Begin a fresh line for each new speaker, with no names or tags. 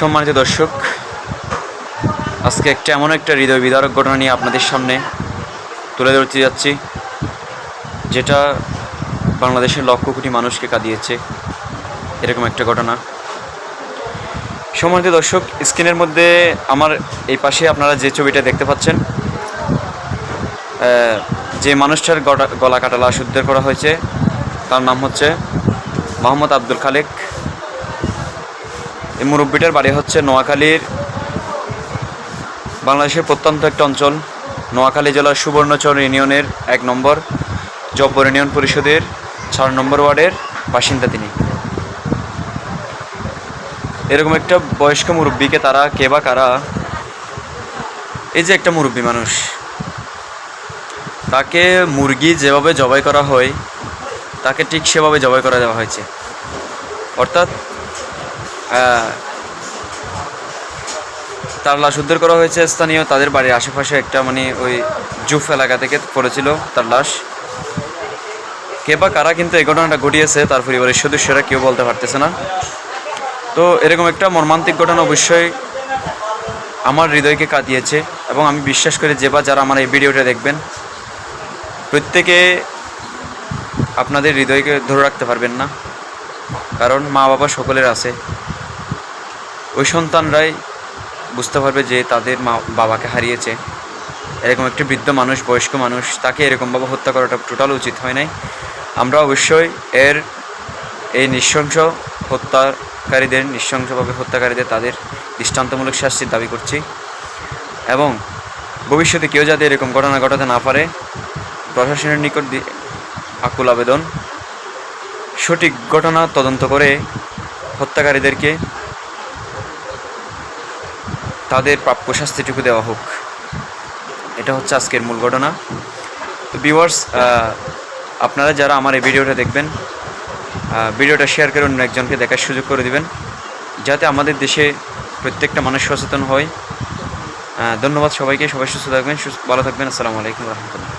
সম্মানিত দর্শক, আজকে একটা এমন একটা হৃদয় বিদারক ঘটনা নিয়ে আপনাদের সামনে তুলে ধরতে যাচ্ছি, যেটা বাংলাদেশের লক্ষ কোটি মানুষকে কাঁদিয়েছে, এরকম একটা ঘটনা। সম্মানিত দর্শক, স্ক্রিনের মধ্যে আমার এই পাশে আপনারা যে ছবিটা দেখতে পাচ্ছেন যে মানুষটার গলা কাটা লাশ উদ্ধার করা হয়েছে, তার নাম হচ্ছে মোহাম্মদ আব্দুল খালেক। এই মুরব্বিটার বাড়ি হচ্ছে নোয়াখালীর বাংলাদেশের প্রত্যন্ত একটা অঞ্চল। নোয়াখালী জেলার সুবর্ণচর ইউনিয়নের এক নম্বর, জব্বর ইউনিয়ন পরিষদের চার নম্বর ওয়ার্ডের বাসিন্দা তিনি। এরকম একটা বয়স্ক মুরব্বীকে তারা কে বা কারা, এই যে একটা মুরব্বী মানুষ, তাকে মুরগি যেভাবে জবাই করা হয়, তাকে ঠিক সেভাবে জবাই করা দেওয়া হয়েছে। অর্থাৎ তার লাশ উদ্ধার করা হয়েছে স্থানীয়, তাদের বাড়ির আশেপাশে একটা মানে ওই জুফ এলাকা থেকে পড়েছিল তার লাশ। কে বা কারা কিন্তু এই ঘটনাটা ঘটিয়েছে, তার পরিবারের সদস্যরা কেউ বলতে পারতেছে না। তো এরকম একটা মর্মান্তিক ঘটনা অবশ্যই আমার হৃদয়কে কাঁদিয়েছে এবং আমি বিশ্বাস করি যে বা যারা আমার এই ভিডিওটা দেখবেন, প্রত্যেকে আপনাদের হৃদয়কে ধরে রাখতে পারবেন না। কারণ মা বাবা সকলের আছে। ওই সন্তানরাই বুঝতে পারবে যে তাদের মা বাবাকে হারিয়েছে। এরকম একটি বৃদ্ধ মানুষ, বয়স্ক মানুষ, তাকে এরকমভাবে হত্যা করাটা টোটাল উচিত হয় নাই। আমরা অবশ্যই এর এই নৃশংস হত্যাকারীদের, নৃশংসভাবে হত্যাকারীদের তাদের দৃষ্টান্তমূলক শাস্তির দাবি করছি। এবং ভবিষ্যতে কেউ যাতে এরকম ঘটনা ঘটাতে না পারে, প্রশাসনের নিকট আকুল আবেদন। সঠিক ঘটনা তদন্ত করে হত্যাকারীদেরকে তাদের প্রাপ্য শাস্তিটুকু দেওয়া হোক। এটা হচ্ছে আজকের মূল ঘটনা। তো ভিউয়ার্স আপনারা যারা আমার এই ভিডিওটা দেখবেন ভিডিওটা শেয়ার করে অন্য একজনকে দেখার সুযোগ করে দিবেন, যাতে আমাদের দেশে প্রত্যেকটা মানুষ সচেতন হয়। ধন্যবাদ সবাইকে, সবাই সুস্থ থাকবেন, সুস্থ ভালো থাকবেন, আসসালামু আলাইকুম রহমতুল্লাহ।